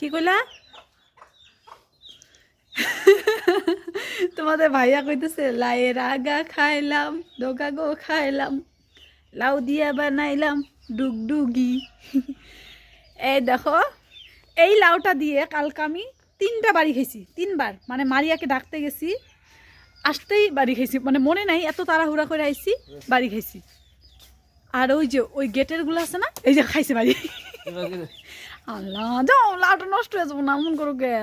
কি কইলা? তোমাদের ভাইয়া কইতেছে, লাইয়ের আগা খাইলাম ডোকা গো খাইলাম, লাউ দিয়া বানাইলাম ডুগডুগি এই দেখো, এই লাউটা দিয়ে কালকে আমি তিনটা বাড়ি খেয়েছি তিনবার। মানে মারিয়াকে ডাকতে গেছি, আসতেই বাড়ি খাইছি। মানে মনে নাই, এত তাড়াহুড়া করে আইছি, বাড়ি খাইছি। আর ওই যে, ওই গেটেরগুলো আছে না, এই যে খাইছে বাড়ি? আল্লাহ, যাও লাউটা নষ্ট হয়ে যাব না এমন করো গে।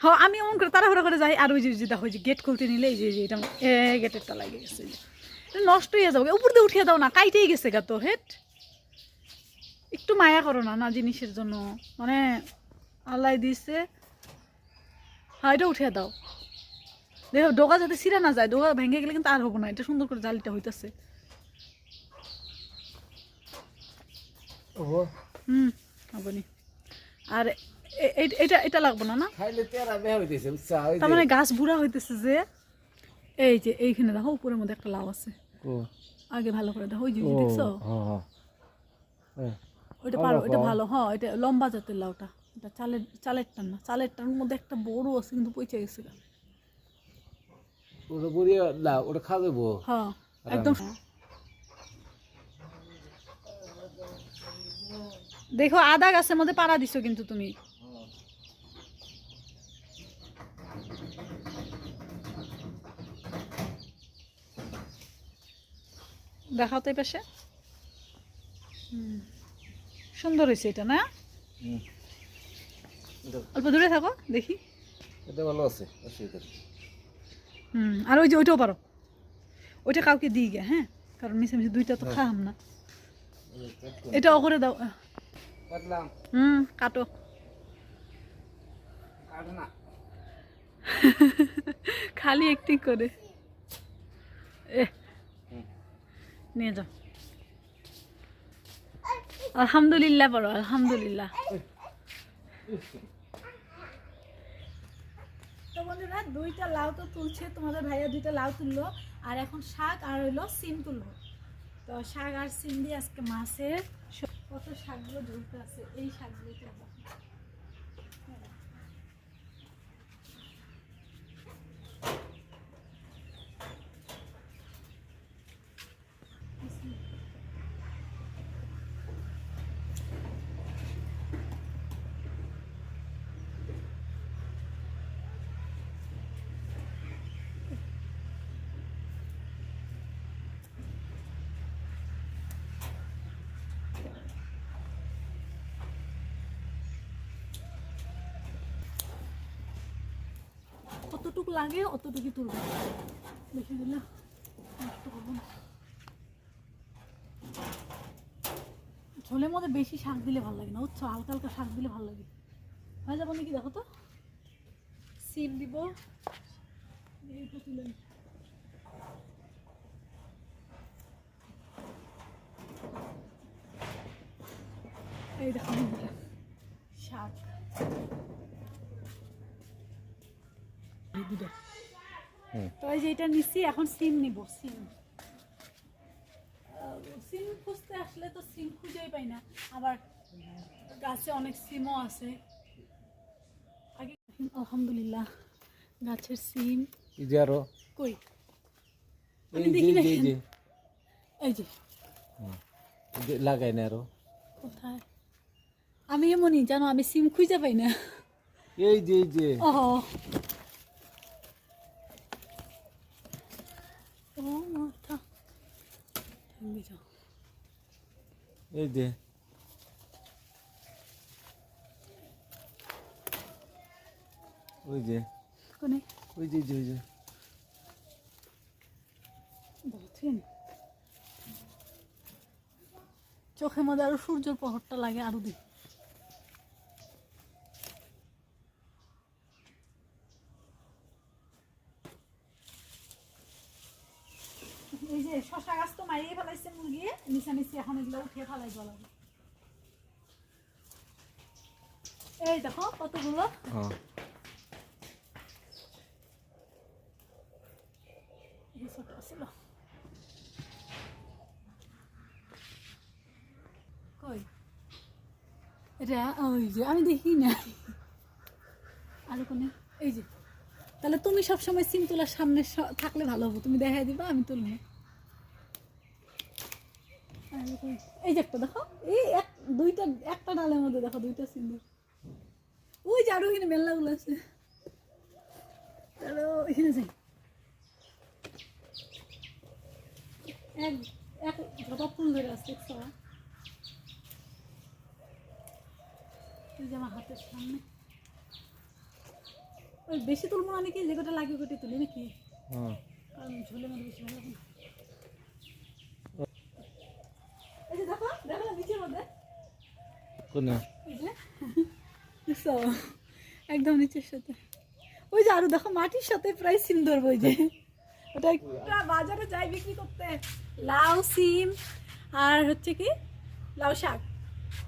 হ আমি এমন করে তাড়াহুড়া করে যাই, আর ওই যে যে, দেখো, ওই যে গেট খুলতে নিলে এই যে এটা এ গেটেরটা লাগে গেছে নষ্ট হয়ে যাবে উপর দিয়ে উঠিয়ে দাও না, কাইটেই গেছে গা তো, হেট। একটু মায়া করো না না, জিনিসের জন্য। মানে আল্লাহ দিছে। হ্যাঁ এটা উঠিয়ে দাও। দেখো ডোকা যাতে ছিঁড়ে না যায় ডোকা ভেঙে গেলে কিন্তু আর হব না, এটা সুন্দর করে জালিটা হইতেছে। হুম। হবনি আর এ- এ- এটা এটা লাগবো না না? তেরা মানে গাছ বুড়া হইতেছে যে এই যে এইখানে দেখো উপরের মধ্যে একটা লাউ আছে। আগে ভালো করে দেখো ওই যে দেখছ? হ্যাঁ হ্যাঁ ওইটা ভালো, পারো এটা ভালো। হ্যাঁ এটা লম্বা জাতের লাউটা। এটা চালের চালেরটা না চালেরটার মধ্যে একটা বড় আছে কিন্তু পচে গেছে ওটা বুড়িয়ে না ওটা খাওয়া হ্যাঁ একদম দেখো আদা গাছের মধ্যে পাড়া দিছো কিন্তু তুমি। দেখাও তো পাশে। সুন্দর হয়েছে এটা না? হুম। অল্প দূরে থাকো দেখি। এটা ভালো আছে হুম আর ওই যে ওইটাও পারো। ওইটা কাউকে দিই গে হ্যাঁ? কারণ মিশে মিশে দুইটা তো খাম না। এটা অকরে দাও হুম কাটো। কাটো না। খালি একটি করে। এ নিয়ে যাও। আলহামদুলিল্লাহ পড়ো আলহামদুলিল্লাহ। তো বন্ধুরা দুইটা লাউ তো তুলছে তোমাদের ভাইয়া দুইটা লাউ তুললো আর এখন শাক আর হইল সিম তুললো তো শাক আর সিন্দি আজকে মাছের কত শাকগুলো ধরতে আছে এই শাকগুলো কতটুকু লাগে অতটুকু তুলব। বেশি দিলে নষ্ট করব না। ঝোলের মধ্যে বেশি শাক দিলে ভালো লাগে না, বুঝছ? হালকা হালকা শাক দিলে ভালো লাগে। হয়ে যাব নাকি দেখো তো? সিম দিব। এই দেখো বন্ধুরা, শাক এই দুটো তো এই যে এটা নিচ্ছি এখন সিম নিব সিম। সিম খুঁজতে আসলে তো সিম খুঁজেই পাই না। আবার গাছে অনেক সিমও আছে। আগে আলহামদুলিল্লাহ গাছের সিম। এই যে আরও। কই? আমি দেখি এই না যে, এই যে। এই যে লাগাই না আরও। কোথায়? আমি এমনই জানো আমি সিম খুঁজে পাই না। এই যে এই যে। ও মাথা ভেঙে যাও এই ওই যে কোনে? ওই যে ওই যে, বলছেন? চোখের মধ্যে আরও সূর্যের প্রহরটা লাগে আরও দিন এই যে শশা গাছ তো মারিয়ে ফেলাইছে মুরগি নিচে এখন এগুলো উঠিয়ে ফেলাই গলা এই দেখো কতগুলো। কই? এটা ওই যে আমি দেখি না। আর কোনে এই যে। তাহলে তুমি সব সময় সিম তোলার সামনে থাকলে ভালো হব তুমি দেখাই দিবা আমি তুলবো। এই যে একটা দেখো এই এক দুইটা একটা ডালের মধ্যে দেখো দুইটা সিম ওই যে আরও এখানে মেলাগুলো আছে। চলো এখানে যাই। এক এক জবা ফুল ধরে এই যে আমার হাতের সামনে। ওই বেশি তুলবো না নাকি? যে কটা লাগে ওটা তুলি নাকি? কারণ ঝোলে মানে বেশি ভালো লাগে না। এই যে দেখো দেখো না নিচের মধ্যে কোনে? একদম নিচের সাথে। ওই যে আরও দেখো মাটির সাথে প্রায় সিম ধরবো ওই যে। ওটা বাজারে যাই বিক্রি করতে। লাউ সিম আর হচ্ছে কি লাউ শাক।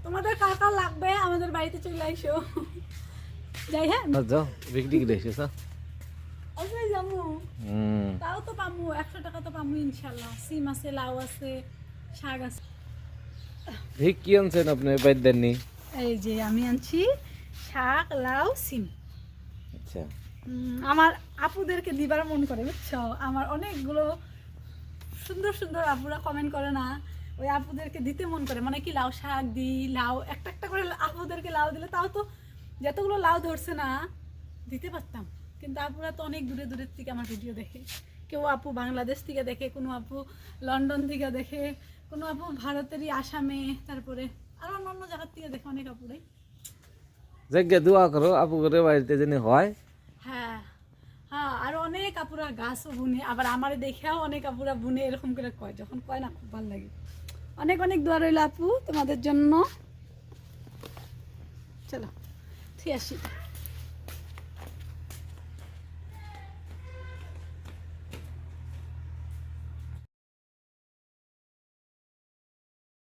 তোমাদের কার কার লাগবে? আমাদের বাড়িতে চলে আইসো। যাই হ্যাঁ? যাও বিক্রি করে এসেছ অবশ্যই যাব। তাও তো পামু একশো টাকা তো পামু ইনশাল্লাহ। সিম আছে লাউ আছে শাক আছে। কি আনছেন আপনি এই যে আমি আনছি শাক লাউ সিম। আচ্ছা। আমার আপুদেরকে দিবার মন করে বুঝছ? আমার অনেকগুলো সুন্দর সুন্দর আপুরা কমেন্ট করে না ওই আপুদেরকে দিতে মন করে। মানে কি লাউ শাক দিই লাউ একটা একটা করে আপুদেরকে লাউ দিলে তাও তো যতগুলো লাউ ধরছে না দিতে পারতাম। কিন্তু আপুরা তো অনেক দূরে দূরের থেকে আমার ভিডিও দেখে। কেউ আপু বাংলাদেশ থেকে দেখে কোনো আপু লন্ডন থেকে দেখে কোনো আপু ভারতেরই আসামে তারপরে আরও অন্য অন্য জায়গার থেকে দেখে অনেক আপুরাই। যাকে দোয়া করো আপু করে বাড়িতে যেন হয়। হ্যাঁ হ্যাঁ আর অনেক আপুরা গাছও বুনে আবার আমারে দেখেও অনেক আপুরা বুনে এরকম করে কয় যখন কয় না খুব ভালো লাগে। অনেক অনেক দোয়া রইল আপু তোমাদের জন্য। চলো ঠিক আছে